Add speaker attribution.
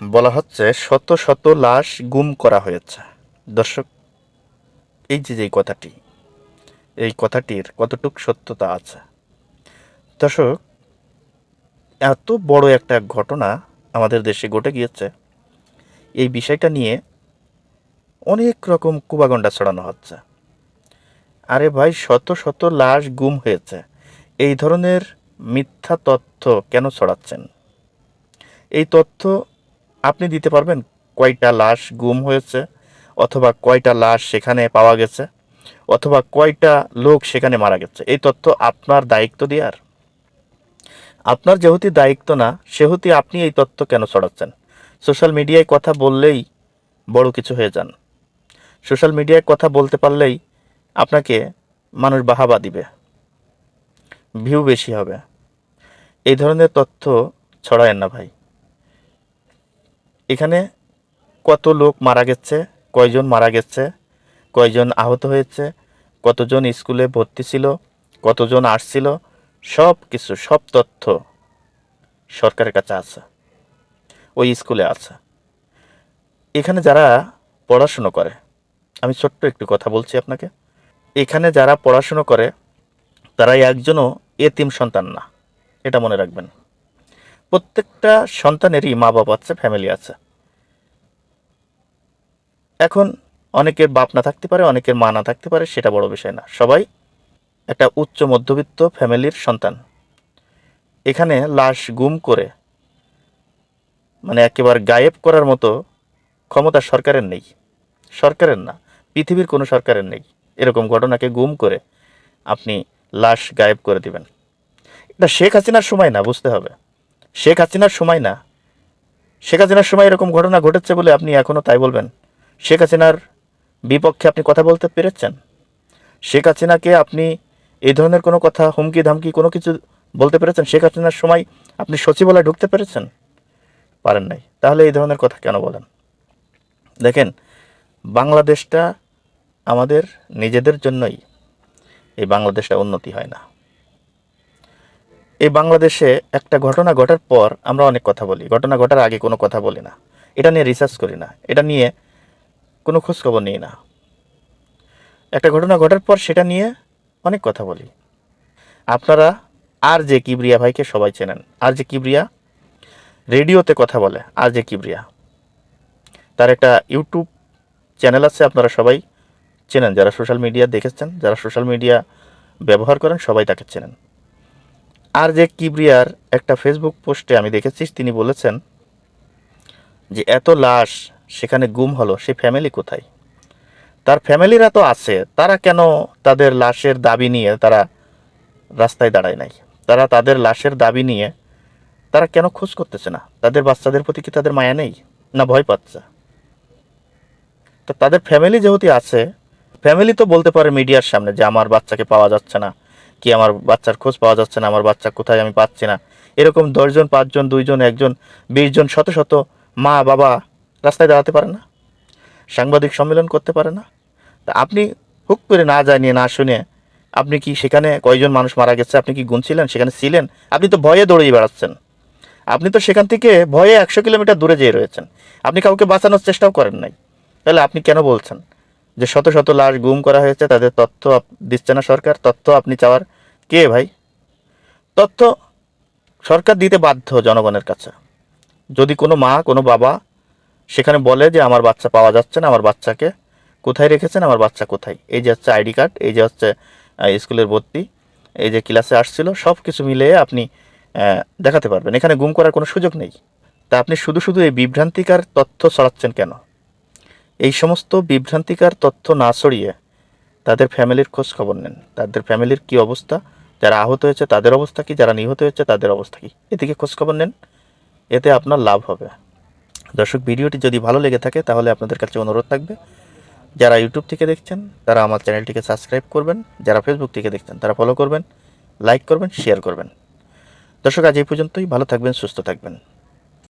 Speaker 1: বলা হচ্ছে, শত শত লাশ গুম করা হয়েছে। দর্শক, এই যে যে কথাটি, এই কথাটির কতটুক সত্যতা আছে? দর্শক, এত বড় একটা ঘটনা আমাদের দেশে ঘটে গিয়েছে। এই বিষয়টা নিয়ে অনেক রকম কুবাগন্ডা ছড়ানো হচ্ছে। আরে ভাই, শত শত লাশ গুম হয়েছে। এই ধরনের মিথ্যা তথ্য কেন ছড়াচ্ছেন? এই তথ্য আপনি দিতে পারবেন কয়টা লাশ গুম হয়েছে অথবা কয়টা লাশ সেখানে পাওয়া গেছে অথবা কয়টা লোক সেখানে মারা গেছে। এই তথ্য আপনার দায়িত্ব দেওয়ার আপনার যেহেতু দায়িত্ব না, সেহেতু আপনি এই তথ্য কেন ছড়াচ্ছেন? সোশ্যাল মিডিয়ায় কথা বললেই বড় কিছু হয়ে যান। সোশ্যাল মিডিয়ায় কথা বলতে পারলেই আপনাকে মানুষ বাহাবা দিবে। ভিউ বেশি হবে। এই ধরনের তথ্য ছড়ায়েন না ভাই। এখানে কত লোক মারা গেছে, কয়জন মারা গেছে, কয়জন আহত হয়েছে, কতজন স্কুলে ভর্তি ছিল, কতজন আসছিল সব কিছু সব তথ্য সরকারের কাছে আছে, ওই স্কুলে আছে। এখানে যারা পড়াশুনো করে, আমি ছোট্ট একটু কথা বলছি আপনাকে, এখানে যারা পড়াশুনো করে তারা একজনও এতিম সন্তান না, এটা মনে রাখবেন। প্রত্যেকটা সন্তানেরই মা বাবা আছে ফ্যামিলি আছে। এখন অনেকের বাপ না থাকতে পারে, অনেকের মা না থাকতে পারে, সেটা বড় বিষয় না। সবাই একটা উচ্চ মধ্যবিত্ত ফ্যামিলির সন্তান। এখানে লাশ গুম করে মানে একেবারে গায়েব করার মতো ক্ষমতা সরকারের নেই। সরকারের না, পৃথিবীর কোনো সরকারের নেই। এরকম ঘটনাকে গুম করে আপনি লাশ গায়েব করে দিবেন। এটা শেখ হাসিনার সময় না, বুঝতে হবে। শেখ হাসিনার সময় না। শেখ হাসিনার সময় এরকম ঘটনা ঘটেছে বলে আপনি এখনও তাই বলবেন? শেখ হাসিনার বিপক্ষে আপনি কথা বলতে পেরেছেন? শেখ হাসিনাকে আপনি এই ধরনের কোনো কথা, হুমকি, ধামকি কোনো কিছু বলতে পেরেছেন? শেখ হাসিনার সময় আপনি সচিবালয়ে ঢুকতে পেরেছেন? পারেন নাই। তাহলে এই ধরনের কথা কেন বলেন? দেখেন, বাংলাদেশটা আমাদের নিজেদের জন্যই। এই বাংলাদেশটা উন্নতি হয় না। এই বাংলাদেশে একটা ঘটনা ঘটার পর আমরা অনেক কথা বলি। ঘটনা ঘটার আগে কোনো কথা বলি না। এটা নিয়ে রিসার্চ করি না। এটা নিয়ে কোনো খোঁজখবর নিই না। একটা ঘটনা ঘটার পর সেটা নিয়ে অনেক কথা বলি। আপনারা আর যে কিবরিয়া ভাইকে সবাই চেনেন। আর যে কিবরিয়া রেডিওতে কথা বলে। আর যে কিবরিয়া। তার একটা ইউটিউব চ্যানেল আছে, আপনারা সবাই চেনেন। যারা সোশ্যাল মিডিয়া দেখেছেন, যারা সোশ্যাল মিডিয়া ব্যবহার করেন, সবাই তাকে চেনেন। আর যে কিবরিয়ার একটা ফেসবুক পোস্টে আমি দেখেছি, তিনি বলেছেন যে এত লাশ সেখানে গুম হলো, সে ফ্যামিলি কোথায়? তার ফ্যামিলিরা তো আছে, তারা কেন তাদের লাশের দাবি নিয়ে তারা রাস্তায় দাঁড়ায় নাই? তারা তাদের লাশের দাবি নিয়ে তারা কেন খোঁজ করতেছে না? তাদের বাচ্চাদের প্রতি কি তাদের মায়া নেই? না ভয় পাচ্ছে? তো তাদের ফ্যামিলি যেহেতু আছে ফ্যামিলি তো বলতে পারে মিডিয়ার সামনে যে আমার বাচ্চাকে পাওয়া যাচ্ছে না। কি আমার বাচ্চার খোঁজ পাওয়া যাচ্ছে না, আমার বাচ্চা কোথায় আমি পাচ্ছি না। এরকম দশজন পাঁচজন দুইজন একজন বিশজন শত শত মা, বাবা রাস্তায় দাঁড়াতে পারে না, সাংবাদিক সম্মেলন করতে পারে না। তা আপনি হুক করে না জানিয়ে, না শুনে আপনি কি সেখানে কয়জন মানুষ মারা গেছে, আপনি কি গুনছিলেন, সেখানে ছিলেন? আপনি তো ভয়ে দৌড়িয়ে বেড়াচ্ছেন। আপনি তো সেখান থেকে ভয়ে একশো কিলোমিটার দূরে যেয়ে রয়েছেন। আপনি কাউকে বাঁচানোর চেষ্টাও করেন নাই। তাহলে আপনি কেন বলছেন? যে শত শত লাশ গুম করা হয়েছে, তাদের তথ্য দিচ্ছে না সরকার। তথ্য আপনি চাওয়ার কে ভাই? তথ্য সরকার দিতে বাধ্য জনগণের কাছে। যদি কোনো মা, কোনো বাবা সেখানে বলে যে, আমার বাচ্চা পাওয়া যাচ্ছে না, আমার বাচ্চাকে কোথায় রেখেছেন, আমার বাচ্চা কোথায়? এই যে হচ্ছে আইডি কার্ড, এই যে হচ্ছে স্কুলের ভর্তি, এই যে ক্লাসে আসছিল, সব কিছু মিলিয়ে আপনি দেখাতে পারবেন। এখানে গুম করার কোনো সুযোগ নেই। তা আপনি শুধু শুধু এই বিভ্রান্তিকার তথ্য ছড়াচ্ছেন কেন? এই সমস্ত বিভ্রান্তিকার তথ্য না সরিয়ে তাদের ফ্যামিলির খোঁজ খবর নেন। তাদের ফ্যামিলির কি অবস্থা? যারা আহত হয়েছে তাদের অবস্থা কি? যারা নিহত হয়েছে তাদের অবস্থা কি? এদিকে খোঁজ খবর নেন। এতে আপনার লাভ হবে। দর্শক, ভিডিওটি যদি ভালো লেগে থাকে তাহলে আপনাদের কাছে অনুরোধ থাকবে, যারা ইউটিউব থেকে দেখছেন তারা আমার চ্যানেলটিকে সাবস্ক্রাইব করবেন। যারা ফেসবুক থেকে দেখছেন তারা ফলো করবেন লাইক করবেন শেয়ার করবেন। দর্শক, আজ এই পর্যন্তই। ভালো থাকবেন, সুস্থ থাকবেন।